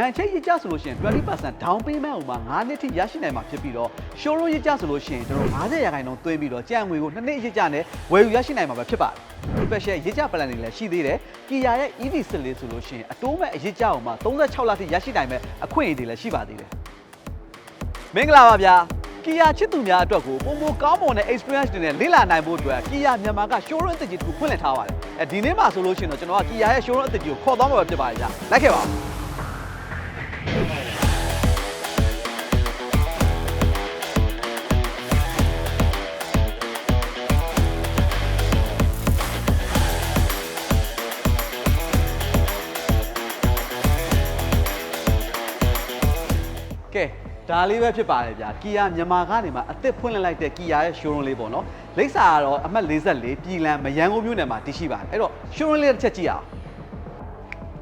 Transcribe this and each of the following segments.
န်ချိတ်ရကြဆိုလို့ရှိရင်20% down payment ဥမှာ9နှစ်ထိရရှိနိုင်မှာဖြစ်ပြီးတော့ showroom ရကြဆိုလို့ရှိရင်ကျွန်တော်50ရာခိုင်နှုန်းသွင်းပြီးတော့ကြံငွေကို2နှစ်ရကြနဲ့ဝယ်ယူရရှိနိုင်မှာပဲဖြစ်ပါတယ်။ special ရကြ plan တွေလည်းရှိသေးတယ်။ Kia ရဲ့ EV စစ်လေးဆိုလို့ရှိရင်အတိုးမဲ့အရကြအောင်မှာ36လထိရရှိနိုင်မဲ့အခွင့်အရေးတွေလည်းရှိပါသေးတယ်။မင်္ဂလာပါဗျာကီယာချစ်သူများအတွက်ကိုပုံမကောင်းမွန်တဲ့ experience တွေနဲ့လေ့လာနိုင်ဖို့အတွက်ကီယာမြန်မာက showroom အသစ်ကြီးတစ်ခုဖွင့်လှစ်ထားပါတယ်အဲဒီနေ့မှာဆိုလို့ရှိရင်တော့ကျွန်တော်ကကီယာရဲ့ showroom အသစ်ကြီးကိုခေါ်သွားမှာပဲဖြစ်ပါတယ်ဗျာလိုက်ခဲ့ပါဦး ကဲဒါလေးပဲဖြစ်ပါတယ်ဗျာကီယာမြန်မာကနေမှာအသစ်ဖွင့်လှစ်လိုက်တဲ့ကီယာရဲ့ showroom လေးပေါ့နော်လိပ်စာကတော့အမှတ်44ပြည်လံမရန်ကုန်မြို့နယ်မှာတည်ရှိပါတယ်အဲ့တော့ showroom လေးတစ်ချက်ကြည့်အောင်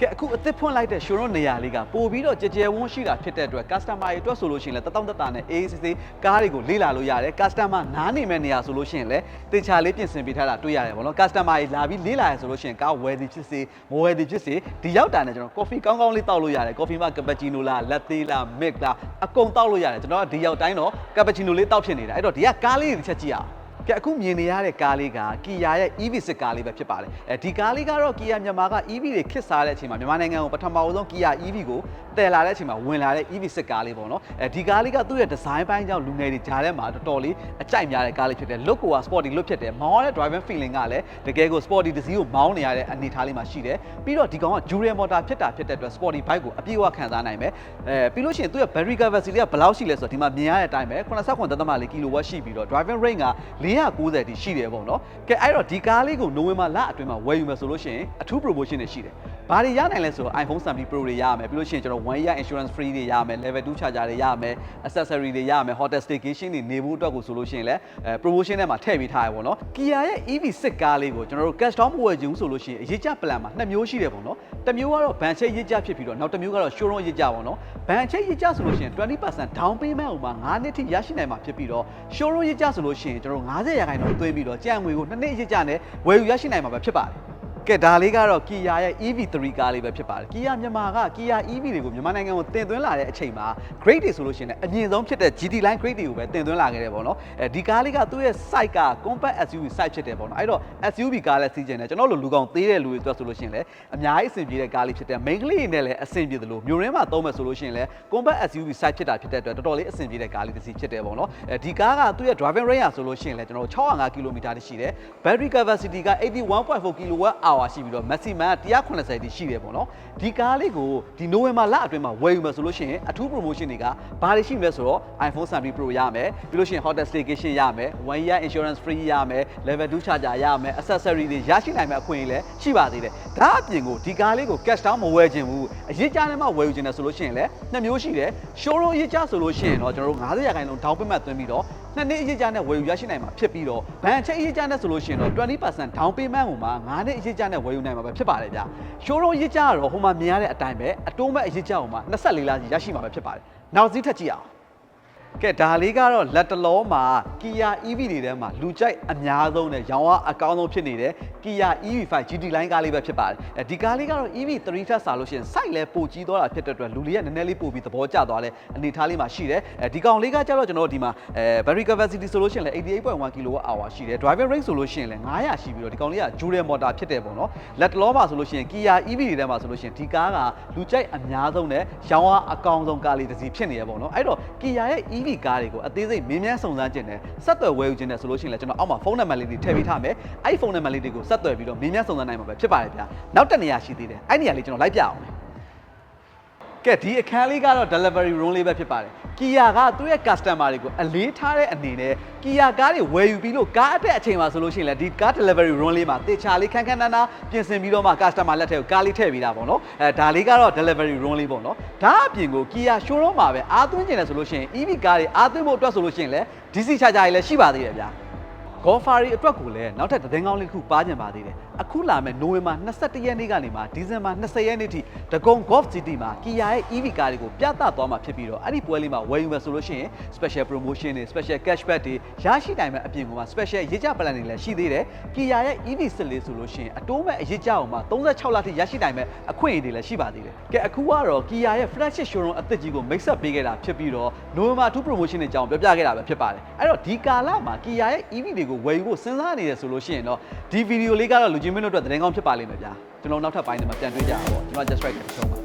ကဲအခုအသစ်ဖွင့်လိုက်တဲ့ showroom နေရာလေးကပို့ပြီးတော့ကြကြဲဝန်းရှိတာဖြစ်တဲ့အတွက် customer တွေအတွက်ဆိုလို့ရှိရင်လည်းတတောင့်တတနဲ့ AACC ကားတွေကိုလေ့လာလို့ရတယ် customer နားနေမဲ့နေရာဆိုလို့ရှိရင်လည်းတေချာလေးပြင်ဆင်ပေးထားတာတွေ့ရတယ်ပေါ့နော် customer တွေလာပြီးလေ့လာရဆိုလို့ရှိရင်ကားဝယ်သည်ဖြစ်စေမဝယ်သည်ဖြစ်စေဒီရောက်တာနဲ့ကျွန်တော် coffee ကောင်းကောင်းလေးတောက်လို့ရတယ် coffee မှာ cappuccino လား latte လား milk လားအကုန်တောက်လို့ရတယ်ကျွန်တော်ကဒီရောက်တိုင်းတော့ cappuccino လေးတောက်ဖြစ်နေတာအဲ့တော့ဒီကကားလေးတွေတစ်ချက်ကြည့်အောင် ကဲအခုမြင်နေရတဲ့ကားလေးက Kia ရဲ့ EV စစ်ကားလေးပဲဖြစ်ပါတယ်အဲဒီကားလေးကတော့ Kia မြန်မာက EV တွေခစ်စားတဲ့အချိန်မှာမြန်မာနိုင်ငံကိုပထမဆုံး Kia EV ကိုတည်လာတဲ့အချိန်မှာဝင်လာတဲ့ EV စစ်ကားလေးပေါ့နော်အဲဒီကားလေးကသူ့ရဲ့ design ပိုင်းကြောင့်လူငယ်တွေကြားထဲမှာတော်တော်လေးအကြိုက်များတဲ့ကားလေးဖြစ်တယ် look က sporty look ဖြစ်တယ်မောင်းရတဲ့ driving feeling ကလည်းတကယ်ကို sporty တစ်စီးကိုမောင်းနေရတဲ့အနေအထားလေးမှာရှိတယ်ပြီးတော့ဒီကောင်က dual motor ဖြစ်တာဖြစ်တဲ့အတွက် sporty bike ကိုအပြည့်အဝခံစားနိုင်မယ်အဲပြီးလို့ရှိရင်သူ့ရဲ့ battery capacity ကဘယ်လောက်ရှိလဲဆိုတော့ဒီမှာမြင်ရတဲ့အတိုင်းပဲ89.4 kW ရှိပြီးတော့ driving range က490တိရှိတယ်ပေါ့နော်ကဲအဲ့တော့ဒီကားလေးကိုနိုဝင်ဘာလအတွင်းမှာဝယ်ယူမယ်ဆိုလို့ရှိရင်အထူး promotion တွေရှိတယ် ဘာတွေရနိုင်လဲဆိုတော့ iPhone 70 Pro တွေရရမယ်ပြီးလို့ရှိရင်ကျွန်တော်1 year insurance free တွေရမယ် level 2 charger တွေရမယ် accessory တွေရမယ် hotel staycation တွေနေဖို့အတွက်ကိုဆိုလို့ရှိရင်လည်းအဲ promotion ထဲမှာထည့်ပေးထားရပေါ့နော် Kia ရဲ့ EV စစ်ကားလေးကိုကျွန်တော်တို့ cash down မဝယ်ချင်ဘူးဆိုလို့ရှိရင်အရေးကြ plan မှာနှစ်မျိုးရှိတယ်ပေါ့နော်တစ်မျိုးကတော့ ban ချိတ်ရေးကြဖြစ်ပြီးတော့နောက်တစ်မျိုးကတော့ showroom ရေးကြပေါ့နော် ban ချိတ်ရေးကြဆိုလို့ရှိရင်20% down payment ဥမှာ9နှစ်ထိရရှိနိုင်မှာဖြစ်ပြီးတော့ showroom ရေးကြဆိုလို့ရှိရင်ကျွန်တော်တို့90ရာခိုင်နှုန်းသွင်းပြီးတော့ကြံငွေကိုနှစ်နှစ်ရေးကြနဲ့ဝယ်ယူရရှိနိုင်မှာပဲဖြစ်ပါတယ် ကဲဒါလေးကတော့ Kia ရဲ့ EV3 ကားလေးပဲဖြစ်ပါတယ် Kia မြန်မာက Kia EV တွေကိုမြန်မာနိုင်ငံကိုတင်သွင်းလာတဲ့အချိန်မှာ grade တွေဆိုလို့ရှိရင်လည်းအမြင့်ဆုံးဖြစ်တဲ့ GT line grade တွေကိုပဲတင်သွင်းလာခဲ့တယ်ပေါ့နော်အဲဒီကားလေးကသူ့ရဲ့ site က compact SUV site ဖြစ်တယ်ပေါ့နော်အဲ့တော့ SUV ကားလည်းစီးကျင်တယ်ကျွန်တော်တို့လူကောင်သေးတဲ့လူတွေအတွက်ဆိုလို့ရှိရင်လည်းအများကြီးအဆင်ပြေတဲ့ကားလေးဖြစ်တယ် main ကလေးတွေနဲ့လည်းအဆင်ပြေတယ်လို့မျိုးရင်းမှာသုံးမယ်ဆိုလို့ရှိရင်လည်း compact SUV site ဖြစ်တာဖြစ်တဲ့အတွက်တော်တော်လေးအဆင်ပြေတဲ့ကားလေးတစ်စီးဖြစ်တယ်ပေါ့နော်အဲဒီကားကသူ့ရဲ့ driving range ဆိုလို့ရှိရင်လည်းကျွန်တော်တို့605 km တိရှိတယ် battery capacity က81.4 kWh ရှိပြီးတော့ maximum က180တိရှိတယ်ပေါ့နော်ဒီကားလေးကိုဒီနိုဝင်ဘာလအတွင်းမှာဝယ်ယူမယ်ဆိုလို့ရှိရင်အထူး promotion တွေကဘာတွေရှိမလဲဆိုတော့ iPhone 70 Pro ရမယ်ပြီးလို့ရှိရင် hotel staycation ရမယ်1 year insurance free ရမယ် level 2 charger ရမယ် accessory တွေရရှိနိုင်မယ့်အခွင့်အရေးလည်းရှိပါသေးတယ်ဒါအပြင်ကိုဒီကားလေးကို cash down မဝယ်ခြင်းဘူးအရေးကြားနဲ့မှဝယ်ယူခြင်းနဲ့ဆိုလို့ရှိရင်လည်းနှစ်မျိုးရှိတယ် showroom အရေးကြားဆိုလို့ရှိရင်တော့ကျွန်တော်တို့90ရာခိုင်နှုန်း down payment သွင်းပြီးတော့ နှစ်နှစ်အရေးကြနဲ့ဝယ်ယူရရှိနိုင်မှာဖြစ်ပြီးတော့ဘဏ်ချိတ်အရေးကြနဲ့ဆိုလို့ရှိရင်တော့20% down payment ကိုမှ9နှစ်အရေးကြနဲ့ဝယ်ယူနိုင်မှာပဲဖြစ်ပါတယ်ဗျာ showroom အရေးကြကတော့ဟိုမှာမြင်ရတဲ့အတိုင်းပဲအတိုးမဲ့အရေးကြအောင်မှ24လစီရရှိမှာပဲဖြစ်ပါတယ်နောက်စီးထက်ကြည့်အောင် ကဲဒါလေးကတော့လက်တလောမှာ Kia EV တွေထဲမှာလူကြိုက်အများဆုံးနဲ့ရောင်းအားအကောင်းဆုံးဖြစ်နေတဲ့ Kia EV5 GT line ကားလေးပဲဖြစ်ပါတယ်အဲဒီကားလေးကတော့ EV3 ထက်စာလို့ရှိရင် size လဲပိုကြီးသွားတာဖြစ်တဲ့အတွက်လူလေးကနည်းနည်းလေးပိုပြီးသဘောကျသွားတဲ့အနေအထားလေးမှာရှိတယ်အဲဒီကောင်လေးကကျတော့ကျွန်တော်တို့ဒီမှာအဲ battery capacity ဆိုလို့ရှိရင်လည်း88.1 kWh ရှိတယ် driving range ဆိုလို့ရှိရင်လည်း900ရှိပြီးတော့ဒီကောင်လေးက dual motor ဖြစ်တယ်ပေါ့နော်လက်တလောမှာဆိုလို့ရှိရင် Kia EV တွေထဲမှာဆိုလို့ရှိရင်ဒီကားကလူကြိုက်အများဆုံးနဲ့ရောင်းအားအကောင်းဆုံးကားလေးတစ်စီးဖြစ်နေရပေါ့နော်အဲ့တော့ Kia ရဲ့ EV ကားတွေကိုအသေးစိတ်မင်းမြန်းစုံစမ်းခြင်းနဲ့ဆက်သွယ်ဝယ်ယူခြင်းနဲ့ဆိုလို့ရှိရင်လည်းကျွန်တော်အောက်မှာဖုန်းနံပါတ်လေးတွေထည့်ပေးထားမယ်အဲ့ဒီဖုန်းနံပါတ်လေးတွေကိုဆက်သွယ်ပြီးတော့မင်းမြန်းစုံစမ်းနိုင်မှာပဲဖြစ်ပါတယ်ဗျာနောက်တစ်နေရာရှိသေးတယ်အဲ့ဒီနေရာလေးကျွန်တော်လိုက်ပြအောင်မယ် ကဲဒီအခန်းလေးကတော့ delivery room လေးပဲဖြစ်ပါတယ်။ Kia ကသူ့ရဲ့ customer တွေကိုအလေးထားတဲ့အနေနဲ့ Kia ကားတွေဝယ်ယူပြီးလို့ကားအတက်အချိန်မှာဆိုလို့ရှိရင်လည်းဒီကား delivery room လေးမှာတေချာလေးခန်းခန်းနားနားပြင်ဆင်ပြီးတော့မှ customer လက်ထဲကိုကားလေးထည့်ပေးတာပေါ့နော်။အဲဒါလေးကတော့ delivery room လေးပေါ့နော်။ဒါအပြင်ကို Kia showroom မှာပဲအားသွင်းကျင်တယ်ဆိုလို့ရှိရင် EV ကားတွေအားသွင်းဖို့အတွက်ဆိုလို့ရှိရင်လည်း DC charger တွေလည်းရှိပါသေးတယ်ဗျာ။ Golfari အတွက်ကိုလည်းနောက်ထပ်သတင်းကောင်းလေးတစ်ခုပါကြင်ပါသေးတယ်အခုလာမဲ့နိုဝင်ဘာ22ရက်နေ့ကနေမှဒီဇင်ဘာ20ရက်နေ့ထိဒဂုံ Golf City မှာ Kia ရဲ့ EV ကားတွေကိုပြသသွားမှာဖြစ်ပြီးတော့အဲ့ဒီပွဲလေးမှာဝယ်ယူမယ်ဆိုလို့ရှိရင် special promotion တွေ special cashback တွေရရှိနိုင်မဲ့အပြင်ကမှာ special ရေးကြ plan တွေလည်းရှိသေးတယ် Kia ရဲ့ EV စစ်လေးဆိုလို့ရှိရင်အတိုးမဲ့အရေးကြအောင်မှာ36လထိရရှိနိုင်မဲ့အခွင့်အရေးတွေလည်းရှိပါသေးတယ်ကဲအခုကတော့ Kia ရဲ့ flagship showroom အသစ်ကြီးကို mix up ပေးခဲ့တာဖြစ်ပြီးတော့နိုဝင်ဘာ2 promotion တွေအကြောင်းပြောပြခဲ့တာပဲဖြစ်ပါတယ်အဲ့တော့ဒီကာလမှာ Kia ရဲ့ EV တွေကိုဝယ်ယူဖို့စဉ်းစားနေရဆိုလို့ရှိရင်တော့ဒီဗီဒီယိုလေးကတော့လူချင်းမင်းတို့အတွက်သတင်းကောင်းဖြစ်ပါလိမ့်မယ်ဗျာကျွန်တော်နောက်ထပ်ပိုင်းတွေမှာပြန်တွေ့ကြတာပေါ့ကျွန်တော် just right ကချုံးပါ